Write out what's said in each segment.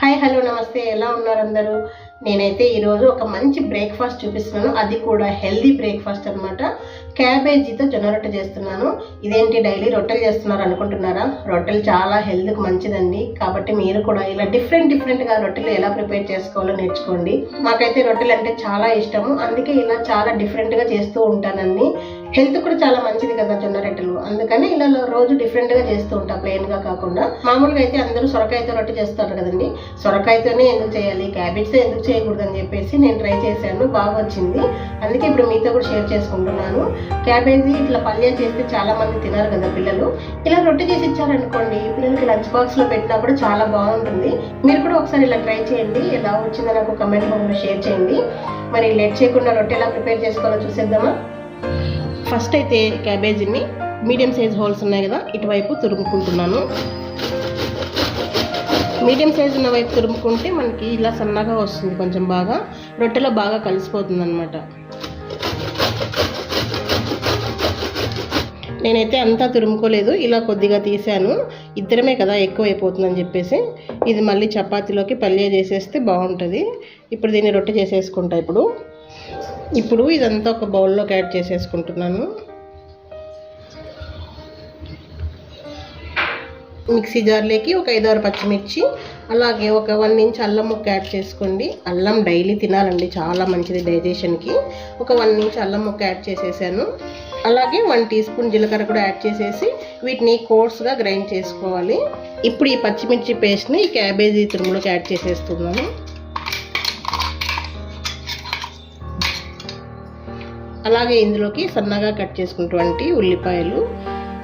Hi hello నమస్తే. ఎలా ఉన్నారు అందరూ? నేనైతే ఈరోజు ఒక మంచి బ్రేక్ఫాస్ట్ చూపిస్తున్నాను. అది కూడా హెల్దీ బ్రేక్ఫాస్ట్ అనమాట క్యాబేజీతో జొన్న రొట్టె చేస్తున్నాను. ఇదేంటి డైలీ రొట్టెలు చేస్తున్నారు అనుకుంటున్నారా? రొట్టెలు చాలా హెల్త్కి మంచిదండి. కాబట్టి మీరు కూడా ఇలా డిఫరెంట్ డిఫరెంట్గా రొట్టెలు ఎలా ప్రిపేర్ చేసుకోవాలో నేర్చుకోండి. మాకైతే రొట్టెలు అంటే చాలా ఇష్టము. అందుకే ఇలా చాలా డిఫరెంట్గా చేస్తూ ఉంటానండి. హెల్త్ కూడా చాలా మంచిది కదా జొన్న రొట్టెలు. అందుకని ఇలా రోజు డిఫరెంట్గా చేస్తూ ఉంటా ప్లెయిన్గా కాకుండా. మామూలుగా అయితే అందరూ సొరకాయతో రొట్టె చేస్తారు కదండి. సొరకాయతోనే ఎందుకు చేయాలి క్యాబేజ్తో ఎందుకు చేయకూడదు అని చెప్పేసి నేను ట్రై చేశాను బాగా వచ్చింది. అందుకే ఇప్పుడు మీతో కూడా షేర్ చేసుకుంటున్నాను. క్యాబేజీ ఇట్లా పల్యం చేస్తే చాలా మంది తినరు కదా పిల్లలు. ఇలా రొట్టె చేసి ఇచ్చారనుకోండి పిల్లలకి లంచ్ బాక్స్లో పెట్టినా కూడా చాలా బాగుంటుంది. మీరు కూడా ఒకసారి ఇలా ట్రై చేయండి. ఎలా వచ్చిందో నాకు కమెంట్ బాక్స్లో షేర్ చేయండి. మరి లేట్ చేయకుండా రొట్టె ఎలా ప్రిపేర్ చేసుకోవాలో చూసేద్దామా? ఫస్ట్ అయితే క్యాబేజీని మీడియం సైజ్ హోల్స్ ఉన్నాయి కదా ఇటువైపు తురుముకుంటున్నాను. మీడియం సైజ్ ఉన్న వైపు తురుముకుంటే మనకి ఇలా సన్నగా వస్తుంది కొంచెం బాగా రొట్టెలో బాగా కలిసిపోతుంది అనమాట నేనైతే అంతా తురుముకోలేదు ఇలా కొద్దిగా తీసాను. ఇద్దరమే కదా ఎక్కువ అయిపోతుందని చెప్పేసి ఇది మళ్ళీ చపాతీలోకి పల్లె చేసేస్తే బాగుంటుంది. ఇప్పుడు దీన్ని రొట్టె చేసేసుకుంటా ఇప్పుడు. ఇప్పుడు ఇదంతా ఒక బౌల్లోకి యాడ్ చేసేసుకుంటున్నాను. మిక్సీ జార్లోకి ఒక ఐదారు పచ్చిమిర్చి అలాగే ఒక వన్ ఇంచ్ అల్లం ముక్క యాడ్ చేసుకోండి. అల్లం డైలీ తినాలండి చాలా మంచిది డైజెషన్కి. ఒక వన్ ఇంచ్ అల్లం ముక్క యాడ్ చేసేసాను. అలాగే వన్ టీ స్పూన్ జీలకర్ర కూడా యాడ్ చేసేసి వీటిని కోర్స్గా గ్రైండ్ చేసుకోవాలి. ఇప్పుడు ఈ పచ్చిమిర్చి పేస్ట్ని ఈ క్యాబేజీ తురుములోకి యాడ్ చేసేస్తున్నాను. అలాగే ఇందులోకి సన్నగా కట్ చేసుకున్నటువంటి ఉల్లిపాయలు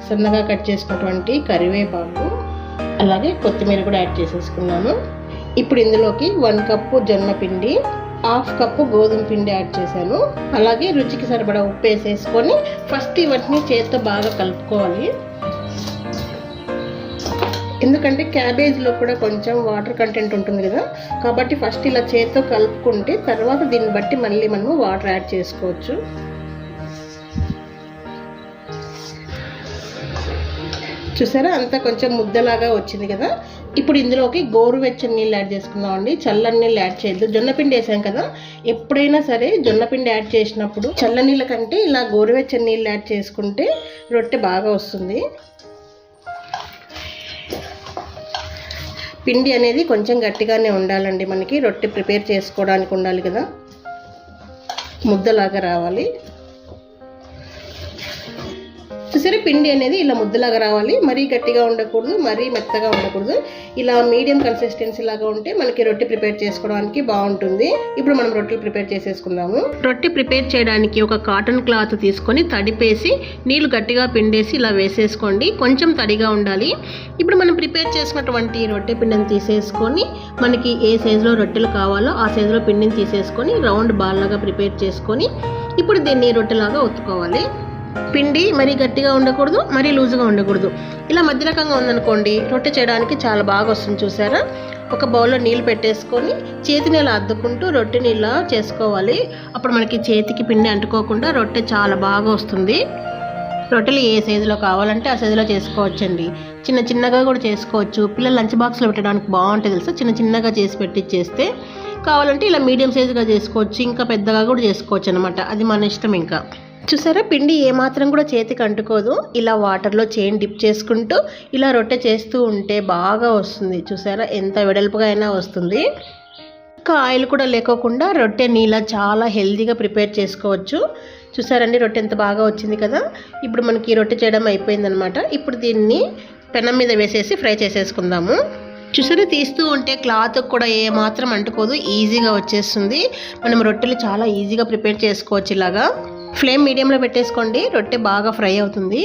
సన్నగా కట్ చేసుకున్నటువంటి కరివేపాకు అలాగే కొత్తిమీర కూడా యాడ్ చేసేసుకున్నాను. ఇప్పుడు ఇందులోకి వన్ కప్పు జొన్న పిండి హాఫ్ కప్పు గోధుమ పిండి యాడ్ చేశాను. అలాగే రుచికి సరిపడా ఉప్పు వేసేసుకొని ఫస్ట్ ఇవన్నీ చేతితో బాగా కలుపుకోవాలి. ఎందుకంటే క్యాబేజ్లో కూడా కొంచెం వాటర్ కంటెంట్ ఉంటుంది కదా కాబట్టి ఫస్ట్ ఇలా చేతితో కలుపుకుంటే తర్వాత దీన్ని బట్టి మళ్ళీ మనము వాటర్ యాడ్ చేసుకోవచ్చు. చూసారా? అంతా కొంచెం ముద్దలాగా వచ్చింది కదా? ఇప్పుడు ఇందులోకి గోరువెచ్చని నీళ్ళు యాడ్ చేసుకుందాం అండి చల్లని నీళ్ళు యాడ్ చేయొద్దు. జొన్నపిండి వేసాం కదా? ఎప్పుడైనా సరే జొన్నపిండి యాడ్ చేసినప్పుడు చల్ల నీళ్ళ కంటే ఇలా గోరువెచ్చని నీళ్ళు యాడ్ చేసుకుంటే రొట్టె బాగా వస్తుంది. పిండి అనేది కొంచెం గట్టిగానే ఉండాలండి మనకి. రొట్టె ప్రిపేర్ చేసుకోవడానికి ఉండాలి కదా? ముద్దలాగా రావాలి. చూసారా? పిండి అనేది ఇలా ముద్దలాగా రావాలి. మరీ గట్టిగా ఉండకూడదు మరీ మెత్తగా ఉండకూడదు. ఇలా మీడియం కన్సిస్టెన్సీ లాగా ఉంటే మనకి రొట్టె ప్రిపేర్ చేసుకోవడానికి బాగుంటుంది. ఇప్పుడు మనం రొట్టెలు ప్రిపేర్ చేసేసుకుందాము. రొట్టె ప్రిపేర్ చేయడానికి ఒక కాటన్ క్లాత్ తీసుకొని తడిపేసి నీళ్ళు గట్టిగా పిండేసి ఇలా వేసేసుకోండి. కొంచెం తడిగా ఉండాలి. ఇప్పుడు మనం ప్రిపేర్ చేసుకున్నటువంటి రొట్టె పిండిని తీసేసుకొని మనకి ఏ సైజులో రొట్టెలు కావాలో ఆ సైజులో పిండిని తీసేసుకొని రౌండ్ బాల్ లాగా ప్రిపేర్ చేసుకొని ఇప్పుడు దీన్ని రొట్టెలాగా ఒత్తుకోవాలి. పిండి మరీ గట్టిగా ఉండకూడదు మరీ లూజుగా ఉండకూడదు. ఇలా మధ్య రకంగా ఉందనుకోండి రొట్టె చేయడానికి చాలా బాగా వస్తుంది చూసారా? ఒక బౌల్లో నీళ్ళు పెట్టేసుకొని చేతిని ఇలా అద్దుకుంటూ రొట్టెని ఇలా చేసుకోవాలి. అప్పుడు మనకి చేతికి పిండి అంటుకోకుండా రొట్టె చాలా బాగా వస్తుంది. రొట్టెలు ఏ సైజులో కావాలంటే ఆ సైజులో చేసుకోవచ్చండి. చిన్న చిన్నగా కూడా చేసుకోవచ్చు. పిల్లలు లంచ్ బాక్స్లో పెట్టడానికి బాగుంటుంది తెలుసా? చిన్న చిన్నగా చేసి పెట్టిచ్చేస్తే కావాలంటే ఇలా మీడియం సైజుగా చేసుకోవచ్చు. ఇంకా పెద్దగా కూడా చేసుకోవచ్చు అనమాట అది మన ఇష్టం ఇంకా. చూసారా? పిండి ఏమాత్రం కూడా చేతికి అంటుకోదు. ఇలా వాటర్లో చైన్ డిప్ చేసుకుంటూ ఇలా రొట్టె చేస్తూ ఉంటే బాగా వస్తుంది. చూసారా? ఎంత వెడల్పుగా అయినా వస్తుంది. ఇంకా ఆయిల్ కూడా లేకోకుండా రొట్టెని ఇలా చాలా హెల్తీగా ప్రిపేర్ చేసుకోవచ్చు. చూసారండి? రొట్టె ఎంత బాగా వచ్చింది కదా? ఇప్పుడు మనకి ఈ రొట్టె చేయడం అయిపోయిందనమాట. ఇప్పుడు దీన్ని పెనం మీద వేసేసి ఫ్రై చేసేసుకుందాము. చూసారా? తీస్తూ ఉంటే క్లాత్ కూడా ఏమాత్రం అంటుకోదు. ఈజీగా వచ్చేస్తుంది. మనం రొట్టెలు చాలా ఈజీగా ప్రిపేర్ చేసుకోవచ్చు ఇలాగా. ఫ్లేమ్ మీడియంలో పెట్టేసుకోండి. రొట్టె బాగా ఫ్రై అవుతుంది.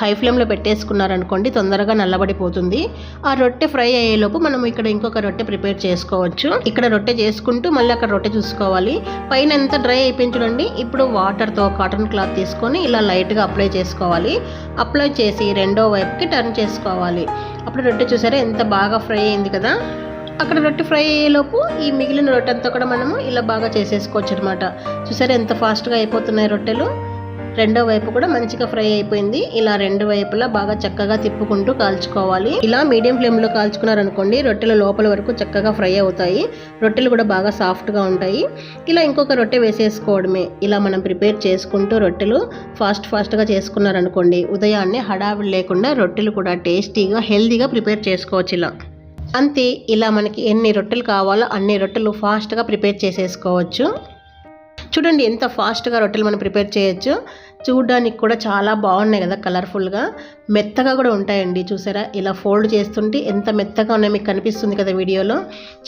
హై ఫ్లేమ్లో పెట్టేసుకున్నారనుకోండి తొందరగా నల్లబడిపోతుంది. ఆ రొట్టె ఫ్రై అయ్యేలోపు మనం ఇక్కడ ఇంకొక రొట్టె ప్రిపేర్ చేసుకోవచ్చు. ఇక్కడ రొట్టె చేసుకుంటూ మళ్ళీ అక్కడ రొట్టె చూసుకోవాలి. పైన ఎంత డ్రై అయిపోయింది చూడండి. ఇప్పుడు వాటర్తో కాటన్ క్లాత్ తీసుకొని ఇలా లైట్గా అప్లై చేసుకోవాలి. అప్లై చేసి రెండో వైపుకి టర్న్ చేసుకోవాలి. అప్పుడు రొట్టె చూసారా ఎంత బాగా ఫ్రై అయింది కదా? అక్కడ రొట్టె ఫ్రై అయ్యేలోపు ఈ మిగిలిన రొట్టె అంతా కూడా మనము ఇలా బాగా చేసేసుకోవచ్చు అనమాట చూసారా ఎంత ఫాస్ట్గా అయిపోతున్నాయి రొట్టెలు? రెండో వైపు కూడా మంచిగా ఫ్రై అయిపోయింది. ఇలా రెండు వైపులా బాగా చక్కగా తిప్పుకుంటూ కాల్చుకోవాలి. ఇలా మీడియం ఫ్లేమ్లో కాల్చుకున్నారనుకోండి రొట్టెలు లోపల వరకు చక్కగా ఫ్రై అవుతాయి. రొట్టెలు కూడా బాగా సాఫ్ట్గా ఉంటాయి. ఇలా ఇంకొక రొట్టె వేసేసుకోవడమే. ఇలా మనం ప్రిపేర్ చేసుకుంటూ రొట్టెలు ఫాస్ట్ ఫాస్ట్గా చేసుకున్నారనుకోండి ఉదయాన్నే హడావిడి లేకుండా రొట్టెలు కూడా టేస్టీగా హెల్తీగా ప్రిపేర్ చేసుకోవచ్చు ఇలా. అంతే ఇలా మనకి ఎన్ని రొట్టెలు కావాలో అన్ని రొట్టెలు ఫాస్ట్గా ప్రిపేర్ చేసేసుకోవచ్చు. చూడండి ఎంత ఫాస్ట్గా రొట్టెలు మనం ప్రిపేర్ చేయొచ్చు. చూడడానికి కూడా చాలా బాగున్నాయి కదా కలర్ఫుల్గా. మెత్తగా కూడా ఉంటాయండి చూసారా? ఇలా ఫోల్డ్ చేస్తుంటే ఎంత మెత్తగా ఉన్నాయి మీకు కనిపిస్తుంది కదా వీడియోలో.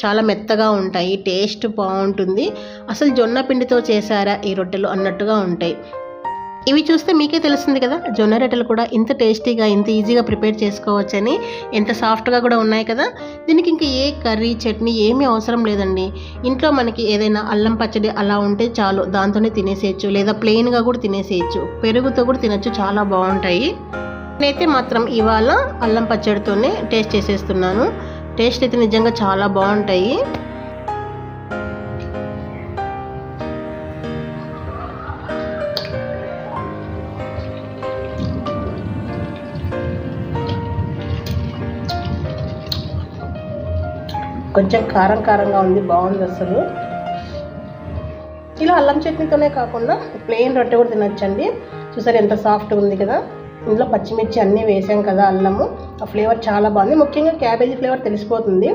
చాలా మెత్తగా ఉంటాయి టేస్ట్ బాగుంటుంది. అసలు జొన్న పిండితో చేశారా ఈ రొట్టెలు అన్నట్టుగా ఉంటాయి. ఇవి చూస్తే మీకే తెలుస్తుంది కదా జొన్న రొట్టెలు కూడా ఇంత టేస్టీగా ఇంత ఈజీగా ప్రిపేర్ చేసుకోవచ్చని ఎంత సాఫ్ట్గా కూడా ఉన్నాయి కదా. దీనికి ఇంకా ఏ కర్రీ చట్నీ ఏమీ అవసరం లేదండి. ఇంట్లో మనకి ఏదైనా అల్లం పచ్చడి అలా ఉంటే చాలు దాంతోనే తినేసేయచ్చు లేదా ప్లెయిన్గా కూడా తినేసేయచ్చు పెరుగుతో కూడా తినచ్చు చాలా బాగుంటాయి. నేనైతే మాత్రం ఇవాళ అల్లం పచ్చడితోనే టేస్ట్ చేసేస్తున్నాను. టేస్ట్ అయితే నిజంగా చాలా బాగుంటాయి. కొంచెం కారం కారంగా ఉంది బాగుంది అసలు. ఇలా అల్లం చట్నీతోనే కాకుండా ప్లెయిన్ రొట్టె కూడా తినొచ్చండి. చూసారు ఎంత సాఫ్ట్గా ఉంది కదా. ఇందులో పచ్చిమిర్చి అన్నీ వేసాం కదా అల్లము. ఆ ఫ్లేవర్ చాలా బాగుంది. ముఖ్యంగా క్యాబేజీ ఫ్లేవర్ తెలిసిపోతుంది.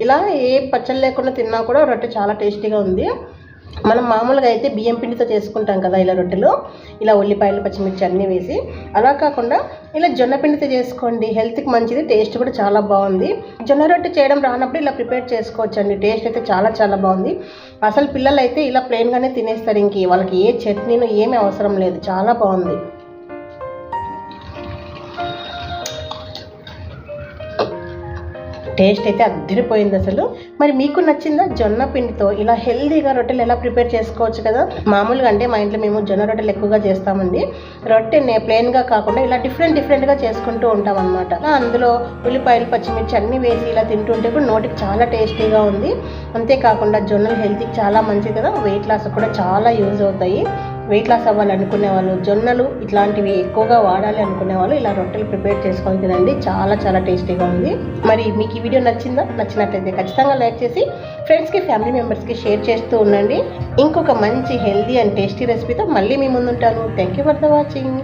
ఇలా ఏ పచ్చళ్ళు లేకుండా తిన్నా కూడా రొట్టె చాలా టేస్టీగా ఉంది. మనం మామూలుగా అయితే బియ్యం పిండితో చేసుకుంటాం కదా ఇలా రొట్టెలు ఇలా ఉల్లిపాయలు పచ్చిమిర్చి అన్నీ వేసి. అలా కాకుండా ఇలా జొన్న పిండితో చేసుకోండి. హెల్త్కి మంచిది టేస్ట్ కూడా చాలా బాగుంది. జొన్న రొట్టె చేయడం రానప్పుడు ఇలా ప్రిపేర్ చేసుకోవచ్చు అండి టేస్ట్ అయితే చాలా చాలా బాగుంది. అసలు పిల్లలు అయితే ఇలా ప్లెయిన్గానే తినేస్తారు ఇంక. వాళ్ళకి ఏ చట్నీను ఏమీ అవసరం లేదు. చాలా బాగుంది. టేస్ట్ అయితే అద్దరిపోయింది అసలు. మరి మీకు నచ్చిందా జొన్న పిండితో? ఇలా హెల్దీగా రొట్టెలు ఎలా ప్రిపేర్ చేసుకోవచ్చు కదా? మామూలుగా అంటే మా ఇంట్లో మేము జొన్న రొట్టెలు ఎక్కువగా చేస్తామండి. రొట్టెని ప్లెయిన్గా కాకుండా ఇలా డిఫరెంట్ డిఫరెంట్గా చేసుకుంటూ ఉంటాం అనమాట అందులో ఉల్లిపాయలు పచ్చిమిర్చి అన్నీ వేసి ఇలా తింటుంటే కూడా నోటికి చాలా టేస్టీగా ఉంది. అంతేకాకుండా జొన్నలు హెల్త్కి చాలా మంచిది కదా. వెయిట్ లాస్ కూడా చాలా యూజ్ అవుతాయి. వెయిట్ లాస్ అవ్వాలనుకునే వాళ్ళు జొన్నలు ఇట్లాంటివి ఎక్కువగా వాడాలి అనుకునే వాళ్ళు ఇలా రొట్టెలు ప్రిపేర్ చేసుకొని తినండి. చాలా చాలా టేస్టీగా ఉంది. మరి మీకు ఈ వీడియో నచ్చిందా? నచ్చినట్లయితే ఖచ్చితంగా లైక్ చేసి ఫ్రెండ్స్కి ఫ్యామిలీ మెంబర్స్కి షేర్ చేస్తూ ఉండండి. ఇంకొక మంచి హెల్దీ అండ్ టేస్టీ రెసిపీతో మళ్ళీ మీ ముందుంటాను. Thank you for the watching